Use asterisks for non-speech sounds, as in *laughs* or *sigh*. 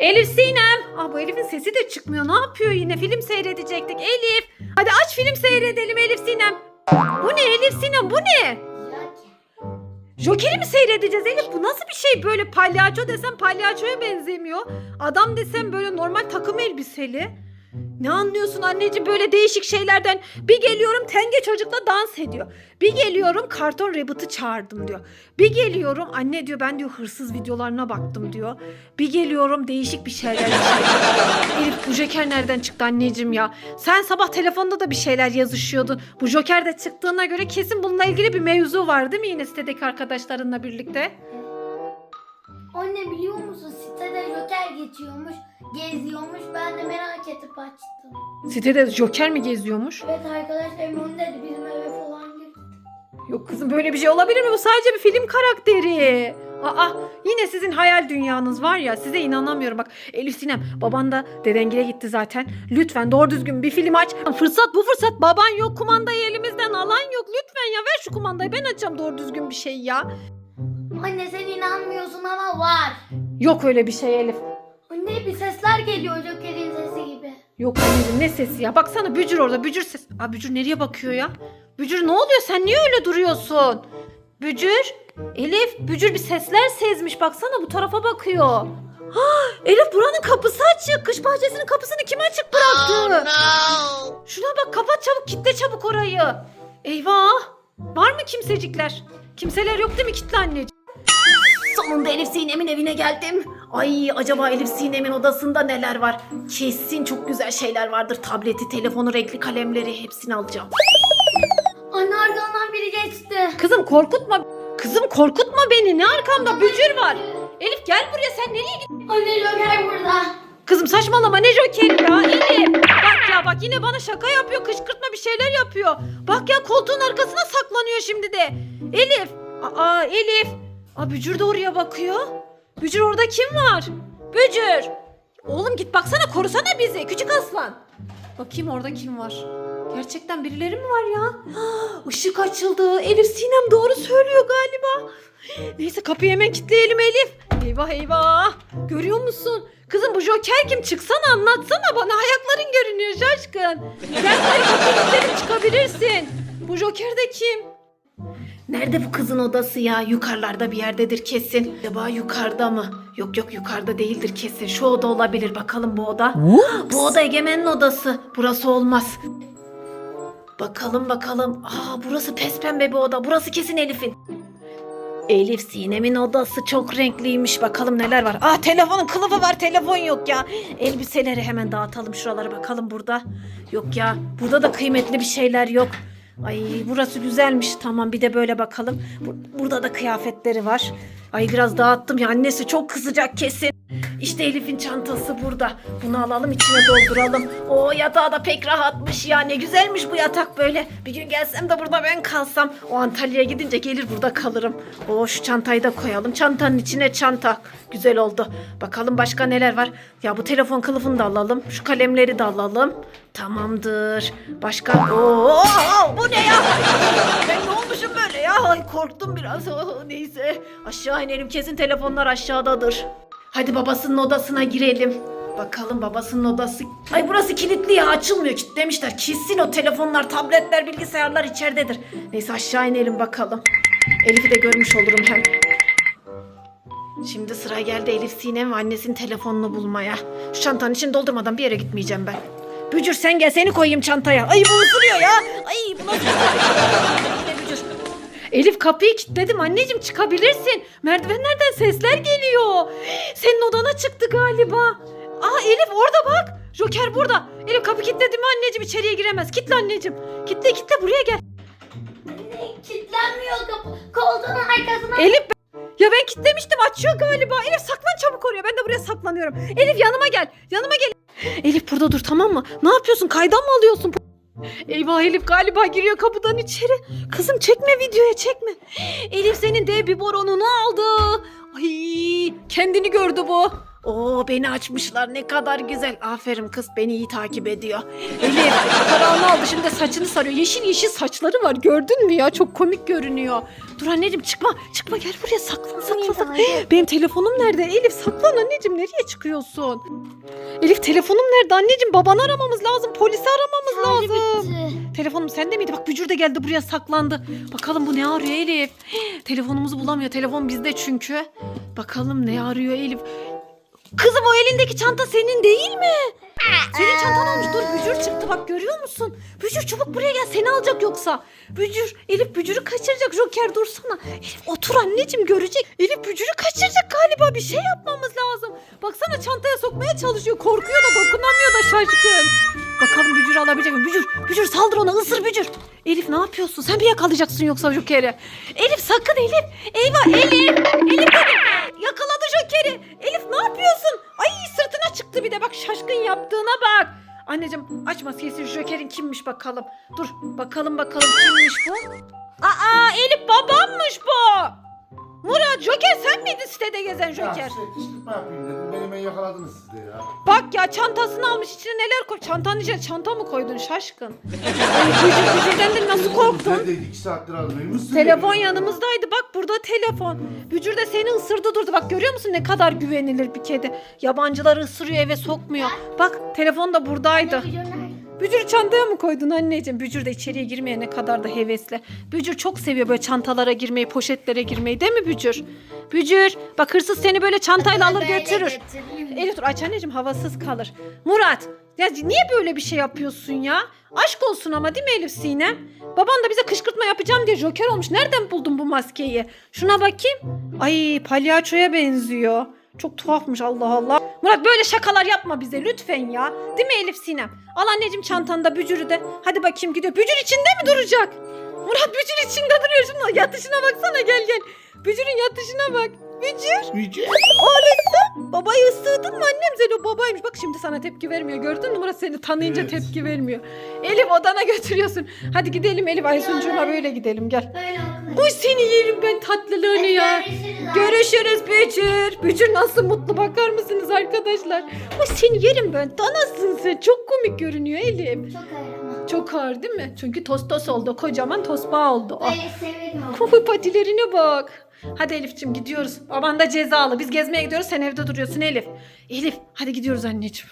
Elif Sinem. Aa, bu Elif'in sesi de çıkmıyor. Ne yapıyor yine? Film seyredecektik. Elif. Hadi aç film seyredelim Elif Sinem. Bu ne Elif Sinem bu ne? Joker'i mi seyredeceğiz Elif? Bu nasıl bir şey böyle palyaço desem palyaçoya benzemiyor. Adam desem böyle normal takım elbiseli. Ne anlıyorsun anneciğim böyle değişik şeylerden? Bir geliyorum tenge çocukla dans ediyor. Bir geliyorum karton Rabbit'ı çağırdım diyor. Bir geliyorum anne diyor ben diyor hırsız videolarına baktım diyor. Bir geliyorum değişik bir şeyler. Elif bu Joker nereden çıktı anneciğim ya? Sen sabah telefonda da bir şeyler yazışıyordun. Bu Joker de çıktığına göre kesin bununla ilgili bir mevzu var değil mi yine sitedeki arkadaşlarınla birlikte? Anne biliyor musun sitede Joker geçiyormuş, geziyormuş. Ben de merak edip açtım. Sitede Joker mi geziyormuş? Evet arkadaşlarım onu dedi bizim eve falan girdi. Yok kızım böyle bir şey olabilir mi? Bu sadece bir film karakteri. Aa yine sizin hayal dünyanız var ya size inanamıyorum bak Elif Sinem baban da dedengile gitti zaten lütfen doğru düzgün bir film aç fırsat bu fırsat baban yok kumandayı elimizden alan yok lütfen ya ver şu kumandayı ben açacağım doğru düzgün bir şey ya Anne sen inanmıyorsun ama var. yok öyle bir şey Elif Anne bir sesler geliyor Joker'in sesi gibi. yok anneciğim ne sesi ya baksana Bücür orada Bücür ses Aa Bücür nereye bakıyor ya Bücür ne oluyor sen niye öyle duruyorsun Bücür Elif Bücür bir sesler sezmiş baksana bu tarafa bakıyor Ha, Elif buranın kapısı açık. Kış bahçesinin kapısını kim açık bıraktı? Şuna bak kapat çabuk kitle çabuk orayı. Eyvah. Var mı kimsecikler? Kimseler yok değil mi kitle anneciğim? Sonunda Elif Sinem'in evine geldim. Ay acaba Elif Sinem'in odasında neler var? Kesin çok güzel şeyler vardır. Tableti, telefonu, renkli kalemleri hepsini alacağım. Anne arkamdan biri geçti. Kızım korkutma. Kızım korkutma beni. Ne arkamda bücür var. Elif gel buraya sen nereye git? Anne Joker burada. Kızım saçmalama ne jokeri ya Elif. Bak ya bak yine bana şaka yapıyor kışkırtma bir şeyler yapıyor. Bak ya koltuğun arkasına saklanıyor şimdi de. Elif. Aa Elif. Aa Bücür de oraya bakıyor. Bücür orada kim var? Bücür. Oğlum git baksana korusana bizi küçük aslan. Bakayım orada kim var? Gerçekten birileri mi var ya? *gasps* Işık açıldı. Elif Sinem doğru söylüyor galiba. Neyse kapıyı hemen kilitleyelim Elif. Eyvah eyvah. Görüyor musun? Kızım bu Joker kim? Çıksana anlatsana bana. Ayakların görünüyor şaşkın. Gel kapıyı kilitledim çıkabilirsin. Bu Joker de kim? Nerede bu kızın odası ya? Yukarılarda bir yerdedir kesin. Acaba yukarıda mı? Yok yok yukarıda değildir kesin. Şu oda olabilir. Bakalım bu oda. Bu oda Egemen'in odası. Burası olmaz. Bakalım bakalım. Aa burası pes pembe bir oda. Burası kesin Elif'in. Elif Sinem'in odası çok renkliymiş. Bakalım neler var. Aa telefonun kılıfı var. Telefon yok ya. Elbiseleri hemen dağıtalım şuralara bakalım burada. Yok ya. Burada da kıymetli bir şeyler yok. Ay burası güzelmiş. Tamam bir de böyle bakalım. Bu- burada da kıyafetleri var. Ay biraz dağıttım ya. Annesi çok kızacak kesin. İşte Elif'in çantası burada. Bunu alalım içine dolduralım. O yatağı da pek rahatmış ya. Ne güzelmiş bu yatak böyle. Bir gün gelsem de burada ben kalsam. O Antalya'ya gidince gelir burada kalırım. O şu çantayı da koyalım. Çantanın içine çanta. Güzel oldu. Bakalım başka neler var. Ya bu telefon kılıfını da alalım. Şu kalemleri de alalım. Tamamdır. Başka? Oo, bu ne ya? Ben ne olmuşum böyle ya? Ay korktum biraz. Oh, *laughs* neyse. Aşağı inelim. Kesin telefonlar aşağıdadır. Hadi babasının odasına girelim. Bakalım babasının odası. Ay burası kilitli ya açılmıyor kilitlemişler. Kesin o telefonlar, tabletler, bilgisayarlar içeridedir. Neyse aşağı inelim bakalım. Elif'i de görmüş olurum hem. Şimdi sıra geldi Elif Sinem ve annesinin telefonunu bulmaya. Şu çantanın içini doldurmadan bir yere gitmeyeceğim ben. Bücür sen gel seni koyayım çantaya. Ay bu ısırıyor ya. Ay bu nasıl? Elif kapıyı kilitledim anneciğim çıkabilirsin. Merdivenlerden sesler geliyor. Senin odana çıktı galiba. Aa Elif orada bak. Joker burada. Elif kapı kilitledim mi anneciğim içeriye giremez. Kitle anneciğim. Kitle kitle buraya gel. Kilitlenmiyor kapı. Koltuğun arkasına. Elif ben- ya ben kilitlemiştim açıyor galiba. Elif saklan çabuk oraya. Ben de buraya saklanıyorum. Elif yanıma gel. Yanıma gel. Elif burada dur tamam mı? Ne yapıyorsun? Kaydan mı alıyorsun? Eyvah Elif galiba giriyor kapıdan içeri. Kızım çekme videoya çekme. Elif senin de bir boronunu aldı. Ay kendini gördü bu. Oo beni açmışlar ne kadar güzel. Aferin kız beni iyi takip ediyor. Elif tarağını aldı şimdi de saçını sarıyor. Yeşil yeşil saçları var gördün mü ya çok komik görünüyor. Dur anneciğim çıkma çıkma gel buraya saklan. *gasps* Benim telefonum nerede? Elif saklan anneciğim nereye çıkıyorsun? Elif telefonum nerede anneciğim babanı aramamız lazım polisi aramamız Şarjı lazım. bitti. Telefonum sende miydi? Bak Bücür de geldi buraya saklandı. Bakalım bu ne arıyor Elif? *gasps* Telefonumuzu bulamıyor. Telefon bizde çünkü. Bakalım ne arıyor Elif? Kızım o elindeki çanta senin değil mi? Senin çantan olmuş. Dur Bücür çıktı bak görüyor musun? Bücür çabuk buraya gel seni alacak yoksa. Bücür Elif Bücür'ü kaçıracak. Joker dursana. Elif otur anneciğim görecek. Elif Bücür'ü kaçıracak galiba. Bir şey yapmamız lazım. Baksana çantaya sokmaya çalışıyor. Korkuyor da dokunamıyor da şaşkın. Bakalım Bücür alabilecek mi? Bücür, Bücür saldır ona ısır Bücür. Elif ne yapıyorsun? Sen mi yakalayacaksın yoksa Joker'i? Elif sakın Elif. Eyvah Elif. Elif dedim. Yakaladı Joker'i. Elif ne yapıyorsun? Ay çıktı bir de bak şaşkın yaptığına bak. Anneciğim aç maskesi Joker'in kimmiş bakalım. Dur bakalım bakalım kimmiş bu? Sitede gezen Ya Joker? işte kışkırtma yapayım dedim. Beni hemen yakaladınız siz de ya. Bak ya çantasını almış içine neler koy. Çantanın içine çanta mı koydun şaşkın? Ay bücür bücürden de nasıl korktun? Neredeydi? İki saattir aradım. Isırıyor. Telefon yanımızdaydı bak burada telefon. Bücür de seni ısırdı durdu. Bak görüyor musun ne kadar güvenilir bir kedi. Yabancıları ısırıyor eve sokmuyor. Bak telefon da buradaydı. Bücür çantaya mı koydun anneciğim? Bücür de içeriye girmeye ne kadar da hevesli. Bücür çok seviyor böyle çantalara girmeyi, poşetlere girmeyi değil mi Bücür? Bücür bak hırsız seni böyle çantayla alır götürür. Elif dur aç anneciğim havasız kalır. Murat ya niye böyle bir şey yapıyorsun ya? Aşk olsun ama değil mi Elif Sinem? Baban da bize kışkırtma yapacağım diye joker olmuş. Nereden buldun bu maskeyi? Şuna bakayım. Ay palyaçoya benziyor. Çok tuhafmış Allah Allah. Murat böyle şakalar yapma bize lütfen ya. Değil mi Elif Sinem? Al anneciğim çantanda bücürü de. Hadi bakayım gidiyor. Bücür içinde mi duracak? Murat bücür içinde duruyor. Şuna yatışına baksana gel gel. Bücürün yatışına bak. Bücür. Büyücü. Oğlum babayı ısırdın mı annem sen o babaymış. Bak şimdi sana tepki vermiyor. Gördün mü Murat seni tanıyınca Evet. tepki vermiyor. Elif odana götürüyorsun. Hadi gidelim Elif Aysuncuğuma böyle gidelim gel. Böyle Uy seni yerim ben tatlılığını ya. Görüşürüz Bücür. Bücür nasıl mutlu bakar mısınız arkadaşlar? Uy seni yerim ben. Danasın sen. Çok komik görünüyor Elif. Çok ağır Çok ağır değil mi? Çünkü tostos oldu. Kocaman tosbağa oldu. Ah. Böyle severim. Kupu patilerine bak. Hadi Elif'ciğim gidiyoruz. Baban da cezalı. Biz gezmeye gidiyoruz. Sen evde duruyorsun Elif. Elif hadi gidiyoruz anneciğim.